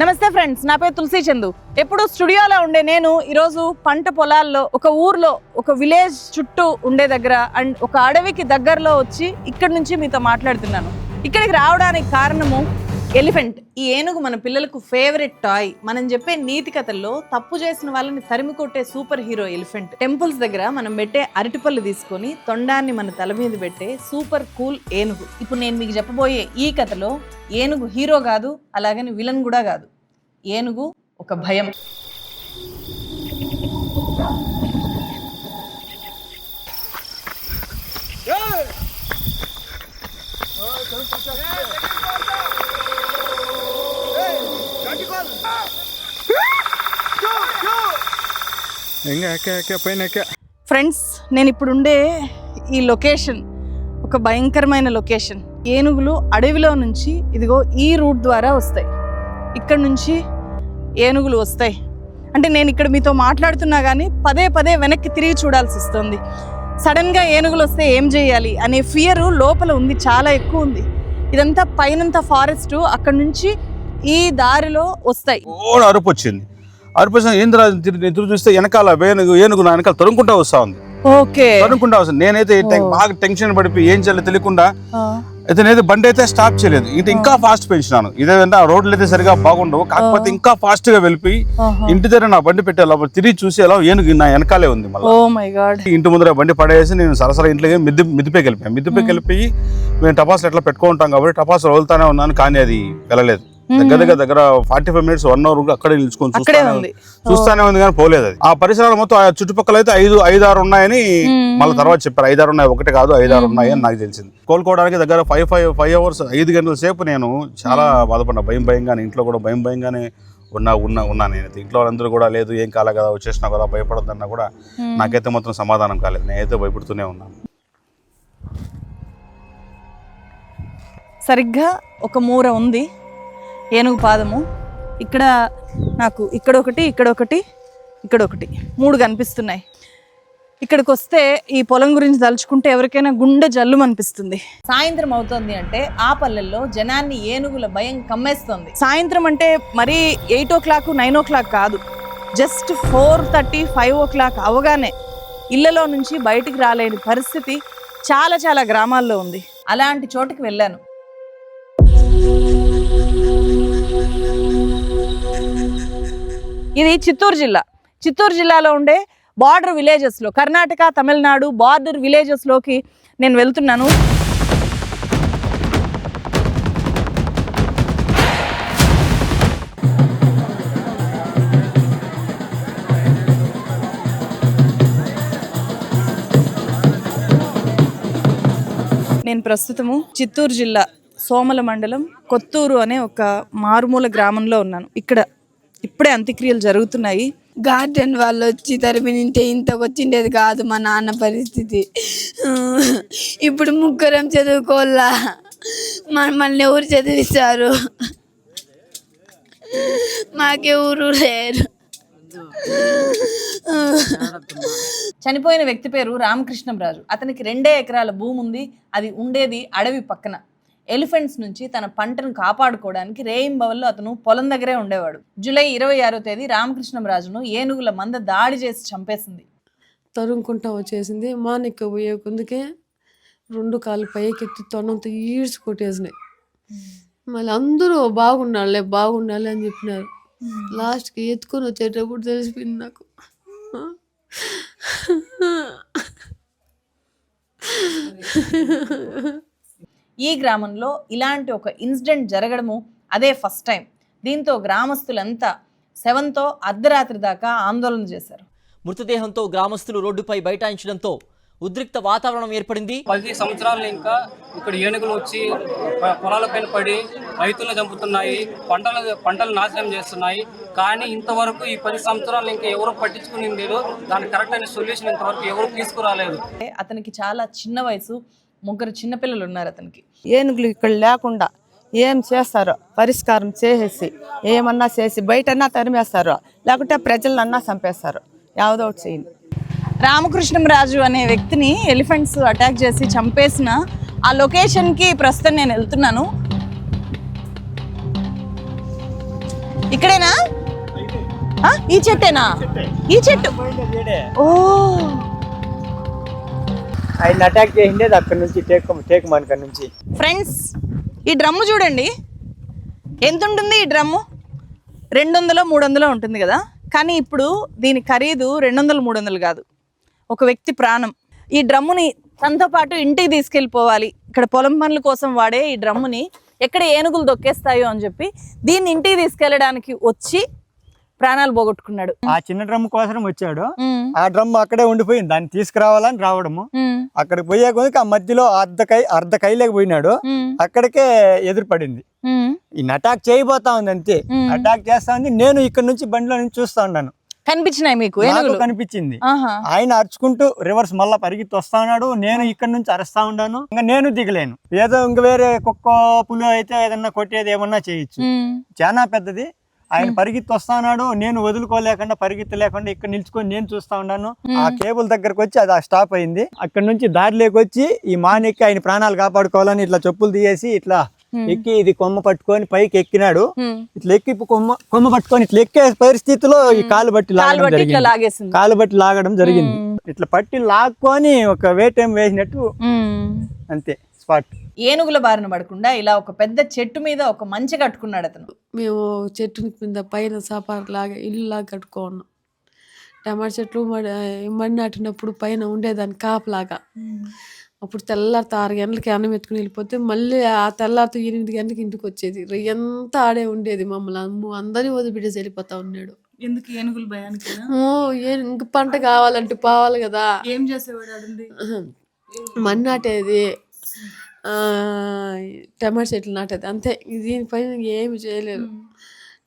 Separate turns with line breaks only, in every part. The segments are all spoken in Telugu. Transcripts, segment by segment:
నమస్తే ఫ్రెండ్స్ నా పేరు తులసి చందు. ఎప్పుడు స్టూడియోలో ఉండే నేను ఈరోజు పంట పొలాల్లో ఒక ఊర్లో ఒక విలేజ్ చుట్టూ ఉండే దగ్గర అండ్ ఒక అడవికి దగ్గరలో వచ్చి ఇక్కడి నుంచి మీతో మాట్లాడుతున్నాను. ఇక్కడికి రావడానికి కారణము ఎలిఫెంట్ ఈ ఏనుగు మన పిల్లలకు ఫేవరెట్ టాయ్. మనం చెప్పే నీతి కథల్లో తప్పు చేసిన వాళ్ళని తరిమి కొట్టే సూపర్ హీరో ఎలిఫెంట్. టెంపుల్స్ దగ్గర మనం పెట్టే అరటిపళ్ళు తీసుకొని తొండాన్ని మన తల మీద పెట్టే సూపర్ కూల్ ఏనుగు. ఇప్పుడు నేను మీకు చెప్పబోయే ఈ కథలో ఏనుగు హీరో కాదు అలాగని విలన్ కూడా కాదు. ఏనుగు ఒక భయం. ఫ్రెండ్స్ నేను ఇప్పుడు ఉండే ఈ లొకేషన్ ఒక భయంకరమైన లొకేషన్ ఏనుగులు అడవిలో నుంచి ఇదిగో ఈ రూట్ ద్వారా వస్తాయి. ఇక్కడ నుంచి ఏనుగులు వస్తాయి. అంటే నేను ఇక్కడ మీతో మాట్లాడుతున్నా కానీ పదే పదే వెనక్కి తిరిగి చూడాల్సి వస్తుంది. సడన్గా ఏనుగులు వస్తే ఏం చేయాలి అనే ఫియర్ లోపల ఉంది చాలా ఎక్కువ ఉంది. ఇదంతా పైనంత ఫారెస్ట్ అక్కడ నుంచి ఈ దారిలో వస్తాయి.
ఓ అరుపు వచ్చింది. వచ్చిన ఏంద్రా ఎదురు చూస్తే వెనకాల ఏనుగు ఏనుగు నా వెనకాల తరుముకుంటా వస్తా ఉంది. తరుముకుంటా వస్తుంది నేనైతే బాగా టెన్షన్ పడిపోయి ఏం చేయాలో తెలియకుండా అయితే నేనైతే బండి అయితే స్టాప్ చేయలేదు. ఇది ఇంకా ఫాస్ట్ పెంచినాను. ఇదేంటే ఆ రోడ్లు అయితే సరిగా బాగుండవు. కాకపోతే ఇంకా ఫాస్ట్గా వెళ్ళిపోయి ఇంటి దగ్గర నా బండి పెట్టే లోపల తిరిగి చూసి ఎలా ఏనుగు నా వెనకాలే ఉంది మళ్ళీ. ఇంటి ముందర బండి పడేసి నేను సరసర ఇంట్లోకి మిద్ది మిద్దిపైకి వెళ్ళిపోయాను. మిద్దిపైకి వెళ్ళిపోయి మేము టపాసులు ఎట్లా పెట్టుకుంటాం కాబట్టి టపాసులు వదులుతానే ఉన్నాను కానీ అది వెళ్ళలేదు. దగ్గర దగ్గర దగ్గర forty five minutes one hour అక్కడే నిల్చుకొని చూస్తానే చూస్తానే ఉంది కానీ పోలేదు అది. ఆ పరిసరాలు మొత్తం ఆ చుట్టుపక్కల అయితే ఐదు ఐదు ఆరు ఉన్నాయని మళ్ళీ తర్వాత చెప్పారు. ఐదారు ఉన్నాయి ఒకటి కాదు ఐదారు ఉన్నాయి అని నాకు తెలిసింది. కోలుకోవడానికి దగ్గర ఫైవ్ ఫైవ్ ఫైవ్ అవర్స్ ఐదు గంటల సేపు నేను చాలా బాధపడ్డా. భయం భయంగానే ఇంట్లో కూడా భయం భయంగానే ఉన్నా ఉన్నా ఉన్నా నేను. ఇంట్లో వాళ్ళందరూ కూడా లేదు ఏం కాలే కదా వచ్చేసినా కదా భయపడొద్దన్నా కూడా నాకైతే మాత్రం సమాధానం కాలేదు. నేనైతే భయపడుతూనే ఉన్నాను
సరిగ్గా ఒక మూర ఉంది. ఏనుగు పాదము. ఇక్కడ నాకు ఇక్కడ ఒకటి ఇక్కడ ఒకటి ఇక్కడ ఒకటి. మూడు కనిపిస్తున్నాయి. ఇక్కడికి వస్తే ఈ పొలం గురించి తలుచుకుంటే ఎవరికైనా గుండె జల్లు అనిపిస్తుంది. సాయంత్రం అవుతుంది అంటే ఆ పల్లెల్లో జనాన్ని ఏనుగుల భయం కమ్మేస్తుంది. సాయంత్రం అంటే మరీ eight o'clock nine o'clock కాదు. Just four thirty five o'clock అవగానే ఇళ్ళలో నుంచి బయటికి రాలేని పరిస్థితి చాలా చాలా గ్రామాల్లో ఉంది. అలాంటి చోటుకి వెళ్ళాను. ఇది చిత్తూరు జిల్లా. చిత్తూరు జిల్లాలో ఉండే బార్డర్ విలేజెస్లో కర్ణాటక తమిళనాడు బార్డర్ విలేజెస్లోకి నేను వెళ్తున్నాను. నేను ప్రస్తుతము చిత్తూరు జిల్లా సోమల మండలం కొత్తూరు అనే ఒక మారుమూల గ్రామంలో ఉన్నాను. ఇక్కడ ఇప్పుడే అంత్యక్రియలు జరుగుతున్నాయి.
గార్డెన్ వాళ్ళు వచ్చి తరిమి నింటే ఇంతకు వచ్చిండేది కాదు మా నాన్న పరిస్థితి. ఇప్పుడు ముగ్గురం చదువుకోవాలా? మనల్ని ఎవరు చదివిస్తారు? మాకెవరు లేరు.
చనిపోయిన వ్యక్తి పేరు రామకృష్ణంరాజు అతనికి రెండే ఎకరాల భూమి ఉంది అది ఉండేది అడవి పక్కన. ఎలిఫెంట్స్ నుంచి తన పంటను కాపాడుకోవడానికి రేయింబవల్లో అతను పొలం దగ్గరే ఉండేవాడు. జూలై ఇరవై ఆరో తేదీ రామకృష్ణంరాజును ఏనుగుల మంద దాడి చేసి చంపేసింది.
తరుముకుంటా వచ్చేసింది మానిక్క పోయే కొందుకే రెండు కాళ్ళు పైకెత్తి తొనంతో ఈడ్చి కొట్టేసినాయి. మళ్ళీ అందరూ బాగుండాలి బాగుండాలి అని చెప్పినారు. లాస్ట్కి ఎత్తుకొని వచ్చేటప్పుడు తెలిసిపోయింది నాకు.
ఈ గ్రామంలో ఇలాంటి ఒక ఇన్సిడెంట్ జరగడము అదే ఫస్ట్ టైం. దీంతో గ్రామస్తులంతా శవంతో అర్ధరాత్రి దాకా ఆందోళన చేశారు.
మృతదేహంతో గ్రామస్తులు రోడ్డుపై బైఠాయించడంతో ఉద్రిక్త వాతావరణం ఏర్పడింది.
పది సంవత్సరాలు ఇంకా ఇక్కడ ఏనుగులు వచ్చి పొలాలపైన పడి రైతులను చంపుతున్నాయి పంటలు పంటలు నాశనం చేస్తున్నాయి. కానీ ఇంతవరకు ఈ పది సంవత్సరాలు ఇంకా ఎవరు పట్టించుకుని లేదు. దానికి కరెక్ట్ అయిన సొల్యూషన్ ఇంతవరకు ఎవరు తీసుకురాలేదు.
అతనికి చాలా చిన్న వయసు. ముగ్గురు చిన్నపిల్లలు ఉన్నారు అతనికి
ఏనుగులు ఇక్కడ లేకుండా ఏం చేస్తారో పరిష్కారం చేసేసి ఏమన్నా చేసి బయటన్నా తరిమేస్తారు లేకుంటే ప్రజలన్నా చంపేస్తారు ಯಾವುದೋ ఒకటి చేయండి
రామకృష్ణంరాజు అనే వ్యక్తిని ఎలిఫెంట్స్ అటాక్ చేసి చంపేసిన ఆ లొకేషన్కి ప్రస్తుతం నేను వెళ్తున్నాను ఇక్కడేనా ఆ, ఈ చెట్టేనా ఈ చెట్టు ఓ
ఆయన అటాక్ చేసిండే అక్కడ నుంచి టేక్ టేక్ మనక నుంచి.
ఫ్రెండ్స్ ఈ డ్రమ్ము చూడండి. ఎంత ఉంటుంది ఈ డ్రమ్ము రెండు వందలో మూడు వందలో ఉంటుంది కదా? కానీ ఇప్పుడు దీని ఖరీదు రెండు వందలు మూడు వందలు కాదు. ఒక వ్యక్తి ప్రాణం. ఈ డ్రమ్ముని తనతో పాటు ఇంటికి తీసుకెళ్ళిపోవాలి. ఇక్కడ పొలం పనుల కోసం వాడే ఈ డ్రమ్ముని ఎక్కడ ఏనుగులు దొక్కేస్తాయో అని చెప్పి దీన్ని ఇంటికి తీసుకెళ్ళడానికి వచ్చి ప్రాణాలు పోగొట్టుకున్నాడు.
ఆ చిన్న డ్రమ్ కోసం వచ్చాడు. ఆ డ్రమ్ అక్కడే ఉండిపోయింది. దాన్ని తీసుకురావాలని రావడము. అక్కడికి పోయే కొద్దికి ఆ మధ్యలో అర్ధ కై అర్ధ కైలేకి పోయినాడు. అక్కడికే ఎదురు పడింది
ఉమ్.
ఈయన అటాక్ చేయబోతా ఉంది అంతే. అటాక్ చేస్తా ఉంది. నేను ఇక్కడ నుంచి బండిలో నుంచి చూస్తా ఉన్నాను.
కనిపించినాయి మీకు
కనిపించింది. ఆయన అరుచుకుంటూ రివర్స్ మళ్ళా పరిగెత్తి వస్తా ఉన్నాడు. నేను ఇక్కడ నుంచి అరుస్తా ఉన్నాను. ఇంకా నేను దిగలేను. ఏదో ఇంక వేరే కుక్క పులి అయితే ఏదన్నా కొట్టేది ఏమన్నా చేయొచ్చు. చాలా పెద్దది. ఆయన పరిగెత్తి వస్తా ఉన్నాడు. నేను వదులుకోలేకుండా పరిగెత్తి లేకుండా ఇక్కడ నిల్చుకొని నేను చూస్తా ఉన్నాను. ఆ కేబుల్ దగ్గరకు వచ్చి అది ఆ స్టాప్ అయింది. అక్కడ నుంచి దారిలోకి వచ్చి ఈ మానెక్కి ఆయన ప్రాణాలు కాపాడుకోవాలని ఇట్లా చెప్పులు తీయేసి ఇట్లా ఎక్కి ఇది కొమ్మ పట్టుకొని పైకి ఎక్కినాడు. ఇట్లా ఎక్కి కొమ్మ కొమ్మ పట్టుకొని ఇట్లా ఎక్కే పరిస్థితిలో ఈ కాలు బట్టి
కాలు
లాగడం
బట్టి ఇట్లా
జరిగింది.
లాగేసింది.
కాలు బట్టి లాగడం జరిగింది. ఇట్లా పట్టి లాక్కొని ఒక వేటేం వేసినట్టు. అంతే. స్పాట్.
ఏనుగుల బారిన పడకుండా ఇలా ఒక పెద్ద చెట్టు మీద ఒక మంచి కట్టుకున్నాడు అతను.
మేము చెట్టు కింద పైన సాపారు లాగా ఇల్లు లాగా కట్టుకున్నాం. టమాటా చెట్లు మడి నాటినప్పుడు పైన ఉండేదాన్ని కాపలాగా అప్పుడు తెల్లారితో ఆరు గంటలకి అన్నం ఎత్తుకుని వెళ్ళిపోతే మళ్ళీ ఆ తెల్లారితో ఎనిమిది గంటలకి ఇంటికి వచ్చేది. ఎంత ఆడే ఉండేది మమ్మల్ని. అమ్ము అందరినీ వదిలిపెట్టేసి వెళ్ళిపోతా ఉన్నాడు.
ఎందుకు ఏనుగుల భయానికి
ఇంక పంట కావాలంటే పోవాలి కదా.
ఏం చేసేవాడు అడుంది
మన్ను నాటేది. ఆ, టమాటా చెట్లు నాటేది. అంతే దీనిపైన ఏమి చేయలేదు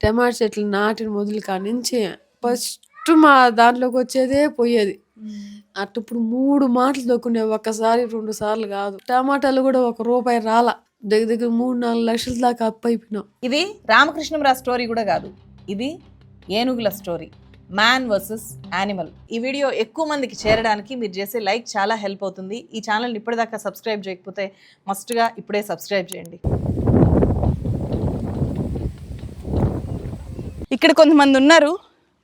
టమాటా చెట్లు నాటిన మొదలు కాడి నుంచి ఫస్ట్ మా దాంట్లోకి వచ్చేదే పోయేది. అట్ట ఇప్పుడు మూడు మాటలు దొక్కునే ఒక్కసారి రెండు సార్లు కాదు. టమాటాలు కూడా ఒక రూపాయి రాల. దగ్గర దగ్గర మూడు నాలుగు లక్షల దాకా అప్పు అయిపోయినాం.
ఇది రామకృష్ణంరావు స్టోరీ కూడా కాదు. ఇది ఏనుగుల స్టోరీ. మ్యాన్ వర్సెస్ యానిమల్ ఈ వీడియో ఎక్కువ మందికి చేరడానికి మీరు చేసే లైక్ చాలా హెల్ప్ అవుతుంది. ఈ ఛానల్ని ఇప్పటిదాకా సబ్స్క్రైబ్ చేయకపోతే మస్ట్గా ఇప్పుడే సబ్స్క్రైబ్ చేయండి. ఇక్కడ కొంతమంది ఉన్నారు.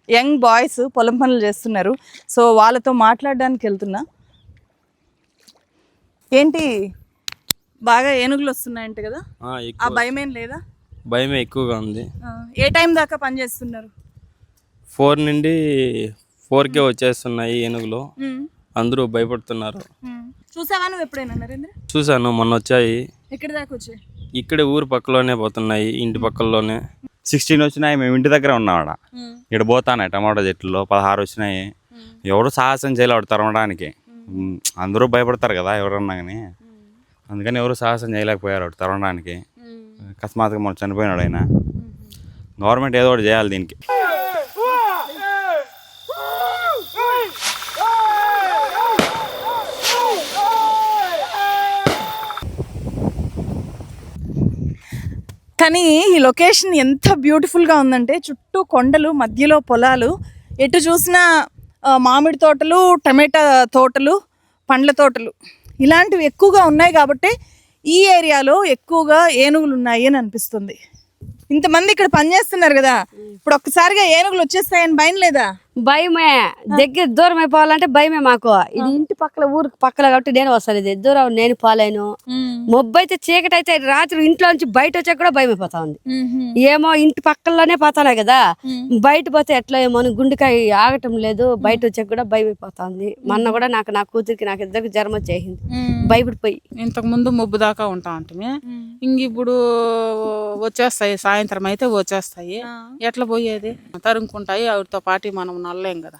యంగ్ బాయ్స్ పొలం పనులు చేస్తున్నారు. సో వాళ్ళతో మాట్లాడడానికి వెళ్తున్నా. ఏంటి? బాగా ఏనుగులు వస్తున్నాయంట కదా?
ఆ,
భయం ఏం లేదా?
భయమే ఎక్కువగా ఉంది.
ఏ టైం దాకా పని చేస్తున్నారు?
ఫోర్ నుండి ఫోర్కే వచ్చేస్తున్నాయి ఏనుగులు. అందరూ భయపడుతున్నారు.
చూసావా నువ్వు ఎప్పుడైనా నరేంద్ర?
చూశాను మొన్న వచ్చాయి
ఎక్కడి దాకా వచ్చాయి?
ఇక్కడే ఊరు పక్కలోనే పోతున్నాయి ఇంటి పక్కల్లోనే.
సిక్స్టీన్ వచ్చినాయి మేము ఇంటి దగ్గర ఉన్నాం ఆడ. ఇక్కడ పోతానే టమాటో చెట్లలో పదహారు వచ్చినాయి. ఎవరు సాహసం చేయలే వాడు తరమడానికి అందరూ భయపడతారు కదా ఎవరన్నా కానీ. అందుకని ఎవరు సాహసం చేయలేకపోయారు వాడు తరమడానికి. అకస్మాత్తుగా మనం చనిపోయినాడు ఆయన. గవర్నమెంట్ ఏదో ఒకటి చేయాలి దీనికి.
కానీ ఈ లొకేషన్ ఎంత బ్యూటిఫుల్గా ఉందంటే చుట్టూ కొండలు మధ్యలో పొలాలు. ఎటు చూసినా మామిడి తోటలు టమాటా తోటలు పండ్ల తోటలు. ఇలాంటివి ఎక్కువగా ఉన్నాయి కాబట్టి ఈ ఏరియాలో ఎక్కువగా ఏనుగులు ఉన్నాయి అని అనిపిస్తుంది. ఇంతమంది ఇక్కడ పనిచేస్తున్నారు కదా. ఇప్పుడు ఒక్కసారిగా ఏనుగులు వచ్చేస్తాయని భయం లేదా?
భయమే. దగ్గర దూరం అయిపోవాలంటే భయమే మాకు. ఇది ఇంటి పక్కల ఊరికి పక్కల కాబట్టి నేను వస్తాను. ఇది దూరం నేను పోలేను. మొబ్బు అయితే చీకటి అయితే రాత్రి ఇంట్లో నుంచి బయట వచ్చాక కూడా భయం అయిపోతా ఉంది ఏమో ఇంటి పక్కల్లోనే పోతానే కదా. బయట పోతే ఎట్లా ఏమో అని గుండెకాయ ఆగటం లేదు. బయట వచ్చాక కూడా భయం అయిపోతా ఉంది మొన్న కూడా నాకు నా కూతురికి నాకు ఇద్దరికి జ్వరం వచ్చేసింది. భయపడిపోయి.
ఇంతకు ముందు ముబ్బు దాకా ఉంటా ఉంటుంది ఇంక ఇప్పుడు వచ్చేస్తాయి సాయంత్రం అయితే వచ్చేస్తాయి. ఎట్లా పోయేది? తరుముకుంటాయి వాటితో పాటు మనం నల్లేం కదా.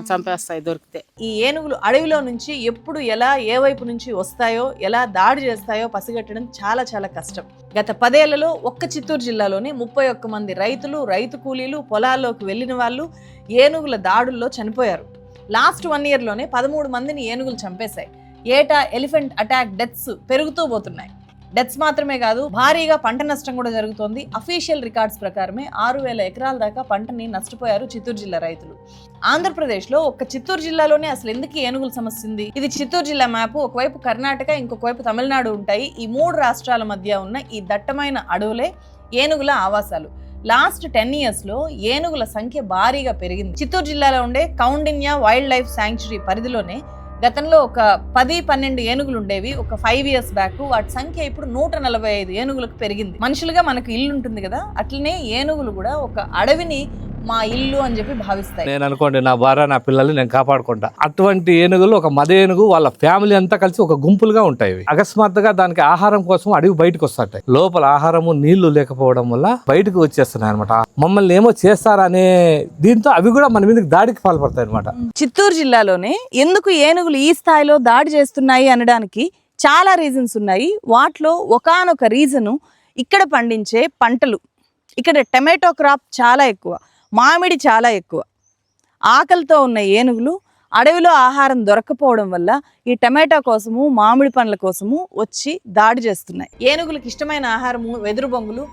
చంపేస్తాయి దొరికితే.
ఈ ఏనుగులు అడవిలో నుంచి ఎప్పుడు ఎలా ఏ వైపు నుంచి వస్తాయో ఎలా దాడి చేస్తాయో పసిగట్టడం చాలా చాలా కష్టం. గత పదేళ్ళలో ఒక్క చిత్తూరు జిల్లాలోనే ముప్పై ఒక్క మంది రైతులు రైతు కూలీలు పొలాల్లోకి వెళ్ళిన వాళ్ళు ఏనుగుల దాడుల్లో చనిపోయారు. లాస్ట్ వన్ ఇయర్లోనే పదమూడు మందిని ఏనుగులు చంపేశాయి. ఏటా ఎలిఫెంట్ అటాక్ డెత్స్ పెరుగుతూ పోతున్నాయి. డెత్స్ మాత్రమే కాదు భారీగా పంట నష్టం కూడా జరుగుతోంది. అఫీషియల్ రికార్డ్స్ ప్రకారమే ఆరు వేల ఎకరాల దాకా పంటని నష్టపోయారు చిత్తూరు జిల్లా రైతులు. ఆంధ్రప్రదేశ్లో ఒక చిత్తూరు జిల్లాలోనే అసలు ఎందుకు ఏనుగుల సమస్య ఉంది? ఇది చిత్తూరు జిల్లా మ్యాప్ ఒకవైపు కర్ణాటక ఇంకొక వైపు తమిళనాడు ఉంటాయి. ఈ మూడు రాష్ట్రాల మధ్య ఉన్న ఈ దట్టమైన అడవులే ఏనుగుల ఆవాసాలు. లాస్ట్ టెన్ ఇయర్స్లో ఏనుగుల సంఖ్య భారీగా పెరిగింది. చిత్తూరు జిల్లాలో ఉండే కౌండిన్య వైల్డ్ లైఫ్ శాంక్చురీ పరిధిలోనే గతంలో ఒక పది పన్నెండు ఏనుగులు ఉండేవి. ఒక ఫైవ్ ఇయర్స్ బ్యాక్ వాటి సంఖ్య ఇప్పుడు నూట నలభై ఐదు ఏనుగులకు పెరిగింది. మనుషులుగా మనకు ఇల్లు ఉంటుంది కదా. అట్లనే ఏనుగులు కూడా ఒక అడవిని మా ఇల్లు అని చెప్పి భావిస్తాయి.
నేను అనుకోండి నా భార్య నా పిల్లల్ని నేను కాపాడుకుంటా. అటువంటి ఏనుగులు ఒక మద ఏనుగు వాళ్ళ ఫ్యామిలీ అంతా కలిసి ఒక గుంపులుగా ఉంటాయి ఇవి. అకస్మాత్తుగా దానికి ఆహారం కోసం అడవి బయటకు వస్తాయి లోపల ఆహారము నీళ్ళు లేకపోవడం వల్ల బయటకు వచ్చేస్తున్నాయి అనమాట మమ్మల్ని ఏమో చేస్తారనే దీంతో అవి కూడా మన మీదకి దాడికి పాల్పడతాయి అనమాట
చిత్తూరు జిల్లాలోనే ఎందుకు ఏనుగులు ఈ స్థాయిలో దాడి చేస్తున్నాయి అనడానికి చాలా రీజన్స్ ఉన్నాయి. వాటిలో ఒకానొక రీజను ఇక్కడ పండించే పంటలు. ఇక్కడ టమాటో క్రాప్ చాలా ఎక్కువ. మామిడి చాలా ఎక్కువ. ఆకలితో ఉన్న ఏనుగులు అడవిలో ఆహారం దొరకపోవడం వల్ల ఈ టమాటా కోసము మామిడి పండ్ల కోసము వచ్చి దాడి చేస్తున్నాయి. ఏనుగులకు ఇష్టమైన ఆహారము వెదురు బొంగులు.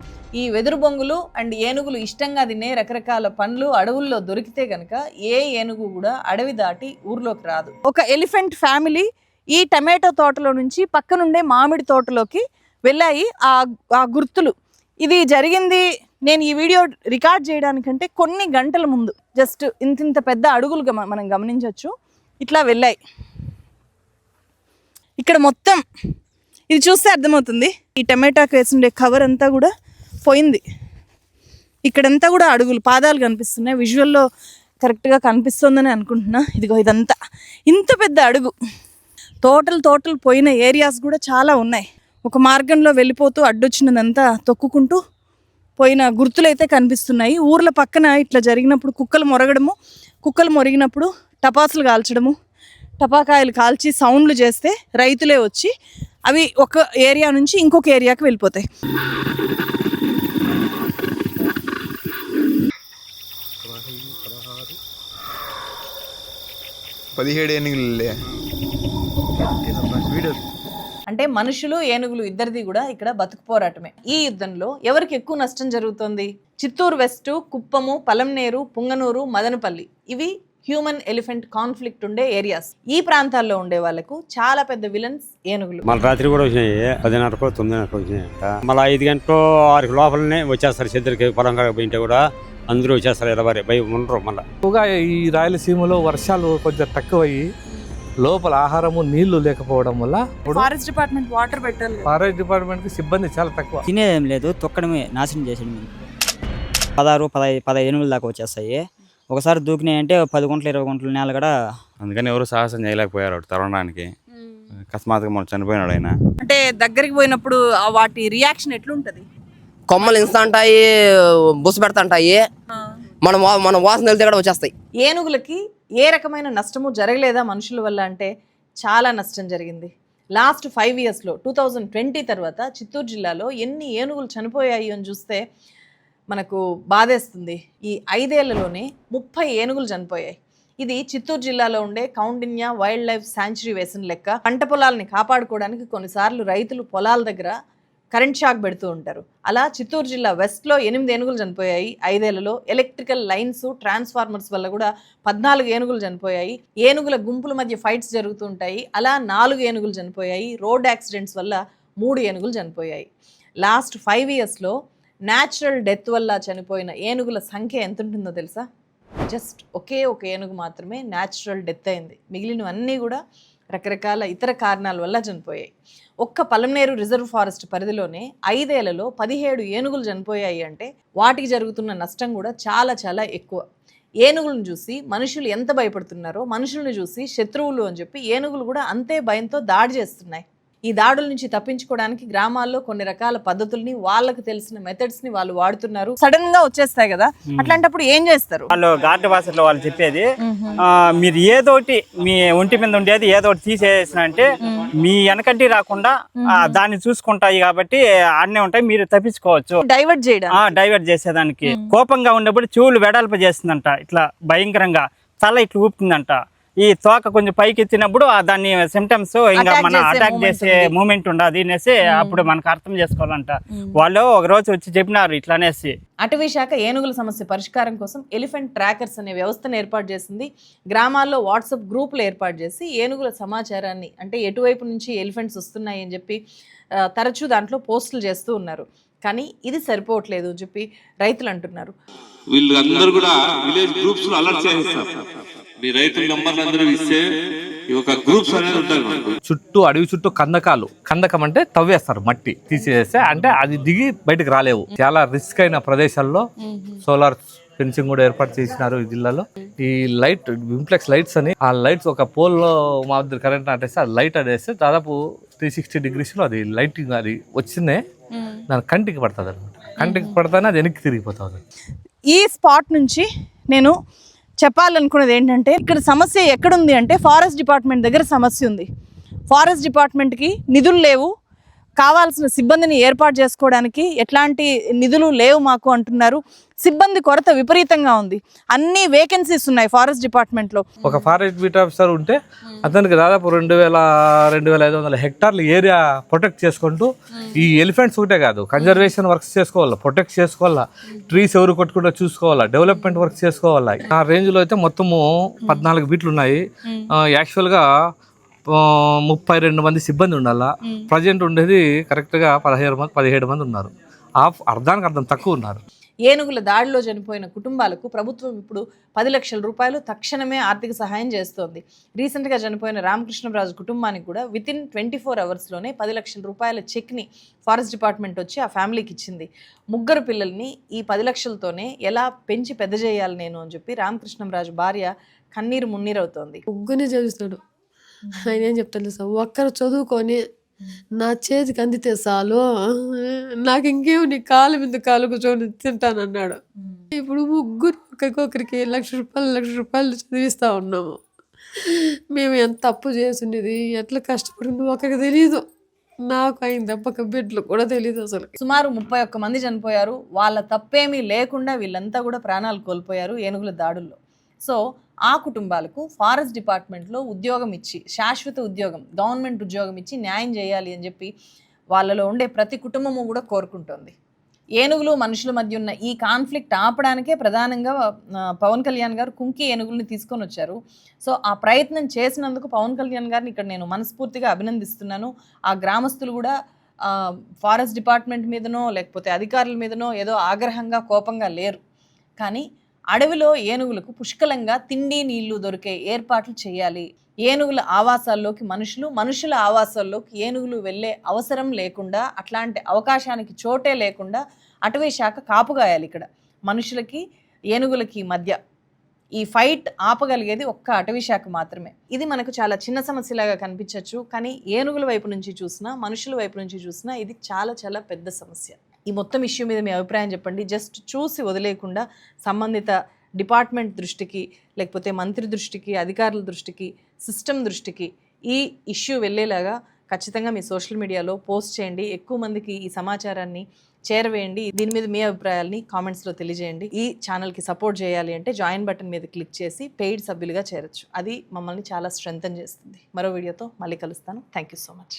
ఈ వెదురు బొంగులు అండ్ ఏనుగులు ఇష్టంగా తినే రకరకాల పండ్లు అడవుల్లో దొరికితే గనక ఏ ఏనుగు కూడా అడవి దాటి ఊర్లోకి రాదు. ఒక ఎలిఫెంట్ ఫ్యామిలీ ఈ టమాటో తోటలో నుంచి పక్కనుండే మామిడి తోటలోకి వెళ్ళాయి ఆ ఆ గుర్తులు. ఇది జరిగింది నేను ఈ వీడియో రికార్డ్ చేయడానికంటే కొన్ని గంటల ముందు జస్ట్ ఇంత ఇంత పెద్ద అడుగులు గమ మనం గమనించవచ్చు ఇట్లా వెళ్ళాయి. ఇక్కడ మొత్తం ఇది చూస్తే అర్థమవుతుంది. ఈ టమాటాకు వేసిండే కవర్ అంతా కూడా పోయింది. ఇక్కడంతా కూడా అడుగులు పాదాలు కనిపిస్తున్నాయి. విజువల్లో కరెక్ట్గా కనిపిస్తుందని అనుకుంటున్నా. ఇదిగో ఇదంతా. ఇంత పెద్ద అడుగు. తోటలు తోటలు పోయిన ఏరియాస్ కూడా చాలా ఉన్నాయి. ఒక మార్గంలో వెళ్ళిపోతూ అడ్డొచ్చినదంతా తొక్కుకుంటూ పోయిన గుర్తులు అయితే కనిపిస్తున్నాయి. ఊర్ల పక్కన ఇట్లా జరిగినప్పుడు కుక్కలు మొరగడము కుక్కలు మొరిగినప్పుడు టపాసులు కాల్చడము టపాకాయలు కాల్చి సౌండ్లు చేస్తే రైతులే వచ్చి అవి ఒక ఏరియా నుంచి ఇంకొక ఏరియాకి వెళ్ళిపోతాయి.
పదిహేడు ఎన్నికలే
అంటే మనుషులు ఏనుగులు ఇద్దరిది కూడా ఇక్కడ బతుకు పోరాటమే. ఈ యుద్ధంలో ఎవరికి ఎక్కువ నష్టం జరుగుతోంది? చిత్తూరు వెస్ట్ కుప్పము పలంనేరు పుంగనూరు మదనపల్లి. ఇవి హ్యూమన్ ఎలిఫెంట్ కాన్ఫ్లిక్ట్ ఉండే ఏరియాస్ ఈ ప్రాంతాల్లో ఉండే వాళ్ళకు చాలా పెద్ద విలన్స్ ఏనుగులు.
మళ్ళీ రాత్రి కూడా వచ్చినాయి. పదిన్నరకు తొమ్మిదిన్నరకు వచ్చినాయంట. మళ్ళీ ఐదు గంటలు ఆరు లోపలనే వచ్చేస్తారు చెద్దరికి పొలం పోయింటే కూడా అందరూ వచ్చేస్తారు ఇరవై భయం ఉండరు మళ్ళీ.
ఈ రాయలసీమలో వర్షాలు కొంచెం తక్కువయ్యి లోపల ఆహారము నీళ్ళు లేకపోవడం వల్ల
ఫారెస్ట్ డిపార్ట్మెంట్ వాటర్ పెట్టాలి.
ఫారెస్ట్ డిపార్ట్మెంట్కి సిబ్బంది చాలా తక్కువ.
తినేదేం లేదు తొక్కడమే నాశనం చేసాడు పదహారు పదహై పదహైదు ఎనిమిది దాకా వచ్చేస్తాయి. ఒకసారి దూకినాయి అంటే పది గుంటలు ఇరవై గుంటల నేల కూడా
అందుకని ఎవరు సాహసం చేయలేకపోయారు వాడు తరవడానికి. అకస్మాత్తుగా మనం చనిపోయినాడు ఆయన.
అంటే దగ్గరికి పోయినప్పుడు ఆ వాటి రియాక్షన్ ఎట్లుంటది?
కొమ్మలు ఇస్తా ఉంటాయి బుస పెడతాంటాయి. మనం వా- మనం వాసన వెళ్తే కూడా వచ్చేస్తాయి.
ఏనుగులకి ఏ రకమైన నష్టము జరగలేదా మనుషుల వల్ల అంటే చాలా నష్టం జరిగింది. లాస్ట్ ఫైవ్ ఇయర్స్లో టూ థౌజండ్ ట్వంటీ తర్వాత చిత్తూరు జిల్లాలో ఎన్ని ఏనుగులు చనిపోయాయి అని చూస్తే మనకు బాధేస్తుంది. ఈ ఐదేళ్ళలోనే ముప్పై ఏనుగులు చనిపోయాయి. ఇది చిత్తూరు జిల్లాలో ఉండే కౌండిన్య వైల్డ్ లైఫ్ శాంచురీ వేసిన లెక్క. పంట పొలాలని కాపాడుకోవడానికి కొన్నిసార్లు రైతులు పొలాల దగ్గర కరెంట్ షాక్ పెడుతూ ఉంటారు. అలా చిత్తూరు జిల్లా వెస్ట్లో ఎనిమిది ఏనుగులు చనిపోయాయి. ఐదేళ్ళలో ఎలక్ట్రికల్ లైన్స్ ట్రాన్స్ఫార్మర్స్ వల్ల కూడా పద్నాలుగు ఏనుగులు చనిపోయాయి. ఏనుగుల గుంపుల మధ్య ఫైట్స్ జరుగుతూ ఉంటాయి. అలా నాలుగు ఏనుగులు చనిపోయాయి. రోడ్ యాక్సిడెంట్స్ వల్ల మూడు ఏనుగులు చనిపోయాయి. లాస్ట్ ఫైవ్ ఇయర్స్లో న్యాచురల్ డెత్ వల్ల చనిపోయిన ఏనుగుల సంఖ్య ఎంత ఉంటుందో తెలుసా? జస్ట్ ఒకే ఒక ఏనుగు మాత్రమే న్యాచురల్ డెత్ అయింది. మిగిలినవన్నీ కూడా రకరకాల ఇతర కారణాల వల్ల చనిపోయాయి. ఒక్క పలమనేరు రిజర్వ్ ఫారెస్ట్ పరిధిలోనే ఐదేళ్ళలో పదిహేడు ఏనుగులు చనిపోయాయి అంటే వాటికి జరుగుతున్న నష్టం కూడా చాలా చాలా ఎక్కువ. ఏనుగులను చూసి మనుషులు ఎంత భయపడుతున్నారో మనుషులను చూసి శత్రువులు అని చెప్పి ఏనుగులు కూడా అంతే భయంతో దాడి చేస్తున్నాయి. ఈ దాడుల నుంచి తప్పించుకోవడానికి గ్రామాల్లో కొన్ని రకాల పద్ధతుల్ని వాళ్ళకి తెలిసిన మెథడ్స్ని వాళ్ళు వాడుతున్నారు. సడన్గా వచ్చేస్తాయి కదా. అట్లాంటప్పుడు ఏం చేస్తారు?
వాళ్ళు గార్డు భాషలో వాళ్ళు చెప్పేది ఆ, మీరు ఏదోటి మీ ఒంటి మీద ఉండేది ఏదో ఒకటి తీసేసిన అంటే మీ వెనకంటి రాకుండా దాన్ని చూసుకుంటాయి కాబట్టి అన్నీ ఉంటాయి మీరు తప్పించుకోవచ్చు.
డైవర్ట్ చేయడం.
డైవర్ట్ చేసేదానికి. కోపంగా ఉన్నప్పుడు చెవులు వెడల్ప చేస్తుందంట ఇట్లా భయంకరంగా. తల ఇట్లా ఊపుతుందంట. ఈ తోక కొంచెం పైకి ఎత్తినప్పుడు ఆ దాన్ని సిమ్టమ్స్ ఇంకా
Attack
మన అటాక్ చేసే. మూమెంట్ ఉండదు అనేసి అప్పుడు మనకు అర్థం చేసుకోవాలంట. వాళ్ళు ఒక రోజు వచ్చి చెప్పినారు ఇట్లా అనేసి.
అటవీ శాఖ ఏనుగుల సమస్య పరిష్కారం కోసం ఎలిఫెంట్ ట్రాకర్స్ అనే వ్యవస్థను ఏర్పాటు చేసింది. గ్రామాల్లో వాట్సాప్ గ్రూపులు ఏర్పాటు చేసి ఏనుగుల సమాచారాన్ని అంటే ఎటువైపు నుంచి ఎలిఫెంట్స్ వస్తున్నాయి అని చెప్పి తరచూ దాంట్లో పోస్టులు చేస్తూ ఉన్నారు. కానీ ఇది సరిపోవట్లేదు అని చెప్పి రైతులు అంటున్నారు.
వీళ్ళు అందరూ కూడా విలేజ్ గ్రూప్స్లో అలర్ట్ చేస్తారు మీ రైతుల ఇస్తే ఈ ఒక గ్రూప్స్ అనేది ఉంటాయి మనకు.
చుట్టూ అడవి చుట్టూ కందకాలు. కందకం అంటే తవ్వేస్తారు మట్టి తీసేస్తే అంటే అది దిగి బయటకు రాలేవు. చాలా రిస్క్ అయిన ప్రదేశాల్లో సోలార్ ఫెన్సింగ్ కూడా ఏర్పాటు చేసినారు ఈ జిల్లాలో. ఈ లైట్ ఇంప్లెక్స్ లైట్స్ అని ఆ లైట్స్ ఒక పోల్లో మా దగ్గర కరెంట్ నాటేస్తే ఆ లైట్ అనేస్తే దాదాపు త్రీ సిక్స్టీ డిగ్రీస్లో అది లైటింగ్ అది వచ్చిందే. దాని కంటికి పడుతుంది అనమాట కంటికి పడతానే అది వెనక్కి తిరిగిపోతుంది.
ఈ స్పాట్ నుంచి నేను చెప్పాలనుకున్నది ఏంటంటే ఇక్కడ సమస్య ఎక్కడుంది అంటే ఫారెస్ట్ డిపార్ట్మెంట్ దగ్గర సమస్య ఉంది. ఫారెస్ట్ డిపార్ట్మెంట్కి నిధులు లేవు. కావాల్సిన సిబ్బందిని ఏర్పాటు చేసుకోవడానికి ఎట్లాంటి నిధులు లేవు మాకు అంటున్నారు. సిబ్బంది కొరత విపరీతంగా ఉంది. అన్ని వేకెన్సీస్ ఉన్నాయి ఫారెస్ట్ డిపార్ట్మెంట్లో
ఒక ఫారెస్ట్ బీట్ ఆఫీసర్ ఉంటే అతనికి దాదాపు రెండు వేల రెండు వేల ఐదు వందల హెక్టార్లు ఏరియా ప్రొటెక్ట్ చేసుకుంటూ ఈ ఎలిఫెంట్స్ ఒకటే కాదు కన్జర్వేషన్ వర్క్స్ చేసుకోవాలా ప్రొటెక్ట్ చేసుకోవాలా ట్రీస్ ఎవరు కొట్టుకుంటూ చూసుకోవాలా డెవలప్మెంట్ వర్క్ చేసుకోవాలా. ఆ రేంజ్లో అయితే మొత్తము పద్నాలుగు బీట్లు ఉన్నాయి. ఆ, యాక్చువల్గా ఆ, ముప్పై రెండు మంది సిబ్బంది ఉండాలా. ప్రజెంట్ ఉండేది కరెక్ట్గా పదిహేడు మంది పదిహేడు మంది ఉన్నారు. హాఫ్ అర్ధానికి అర్థం తక్కువ ఉన్నారు.
ఏనుగుల దాడిలో చనిపోయిన కుటుంబాలకు ప్రభుత్వం ఇప్పుడు పది లక్షల రూపాయలు తక్షణమే ఆర్థిక సహాయం చేస్తోంది. రీసెంట్గా చనిపోయిన రామకృష్ణరాజు కుటుంబానికి కూడా విత్ ఇన్ ట్వంటీ ఫోర్ అవర్స్లోనే పది లక్షల రూపాయల చెక్ని ఫారెస్ట్ డిపార్ట్మెంట్ వచ్చి ఆ ఫ్యామిలీకి ఇచ్చింది. ముగ్గురు పిల్లల్ని ఈ పది లక్షలతోనే ఎలా పెంచి పెద్ద చేయాలి నేను అని చెప్పి రామకృష్ణరాజు భార్య కన్నీరు మున్నీరవుతోంది.
ముగ్గురిని చదివిస్తాడు ఆయన ఏం చెప్తాను సార్ ఒక్కరు చదువుకొని నా చేతికి అందితే చాలు. నాకు ఇంకేం నీ కాలు మీద కాలు కూర్చొని తింటానన్నాడు ఇప్పుడు ముగ్గురు ఒక్కొక్కరికి లక్ష రూపాయలు లక్ష రూపాయలు చదివిస్తా ఉన్నాము. మేము ఎంత తప్పు చేసిండేది ఎట్లా కష్టపడింది ఒకరికి తెలియదు నాకు ఆయన దెబ్బక బిడ్డలు కూడా తెలియదు అసలు.
సుమారు ముప్పై ఒక్క మంది చనిపోయారు. వాళ్ళ తప్పేమీ లేకుండా వీళ్ళంతా కూడా ప్రాణాలు కోల్పోయారు ఏనుగుల దాడుల్లో. సో ఆ కుటుంబాలకు ఫారెస్ట్ డిపార్ట్మెంట్లో ఉద్యోగం ఇచ్చి శాశ్వత ఉద్యోగం గవర్నమెంట్ ఉద్యోగం ఇచ్చి న్యాయం చేయాలి అని చెప్పి వాళ్ళలో ఉండే ప్రతి కుటుంబము కూడా కోరుకుంటుంది. ఏనుగులు మనుషుల మధ్య ఉన్న ఈ కాన్ఫ్లిక్ట్ ఆపడానికే ప్రధానంగా పవన్ కళ్యాణ్ గారు కుంకి ఏనుగుల్ని తీసుకొని వచ్చారు. సో ఆ ప్రయత్నం చేసినందుకు పవన్ కళ్యాణ్ గారిని ఇక్కడ నేను మనస్ఫూర్తిగా అభినందిస్తున్నాను. ఆ గ్రామస్తులు కూడా ఫారెస్ట్ డిపార్ట్మెంట్ మీదనో లేకపోతే అధికారుల మీదనో ఏదో ఆగ్రహంగా కోపంగా లేరు. కానీ అడవిలో ఏనుగులకు పుష్కలంగా తిండి నీళ్ళు దొరికే ఏర్పాట్లు చేయాలి. ఏనుగుల ఆవాసాల్లోకి మనుషులు మనుషుల ఆవాసాల్లోకి ఏనుగులు వెళ్ళే అవసరం లేకుండా అట్లాంటి అవకాశానికి చోటే లేకుండా అటవీ శాఖ కాపుగాయాలి ఇక్కడ. మనుషులకి ఏనుగులకి మధ్య ఈ ఫైట్ ఆపగలిగేది ఒక్క అటవీ శాఖ మాత్రమే. ఇది మనకు చాలా చిన్న సమస్యలాగా కనిపించవచ్చు కానీ ఏనుగుల వైపు నుంచి చూసినా మనుషుల వైపు నుంచి చూసినా ఇది చాలా చాలా పెద్ద సమస్య. ఈ మొత్తం ఇష్యూ మీద మీ అభిప్రాయం చెప్పండి. జస్ట్ చూసి వదిలేయకుండా సంబంధిత డిపార్ట్మెంట్ దృష్టికి లేకపోతే మంత్రి దృష్టికి అధికారుల దృష్టికి సిస్టమ్ దృష్టికి ఈ ఇష్యూ వెళ్ళేలాగా ఖచ్చితంగా మీ సోషల్ మీడియాలో పోస్ట్ చేయండి. ఎక్కువ మందికి ఈ సమాచారాన్ని చేరవేయండి. దీని మీద మీ అభిప్రాయాల్ని కామెంట్స్లో తెలియజేయండి. ఈ ఛానల్కి సపోర్ట్ చేయాలి అంటే జాయిన్ బటన్ మీద క్లిక్ చేసి పెయిడ్ సభ్యులుగా చేరొచ్చు. అది మమ్మల్ని చాలా స్ట్రెంగ్తన్ చేస్తుంది. మరో వీడియోతో మళ్ళీ కలుస్తాను. Thank you so much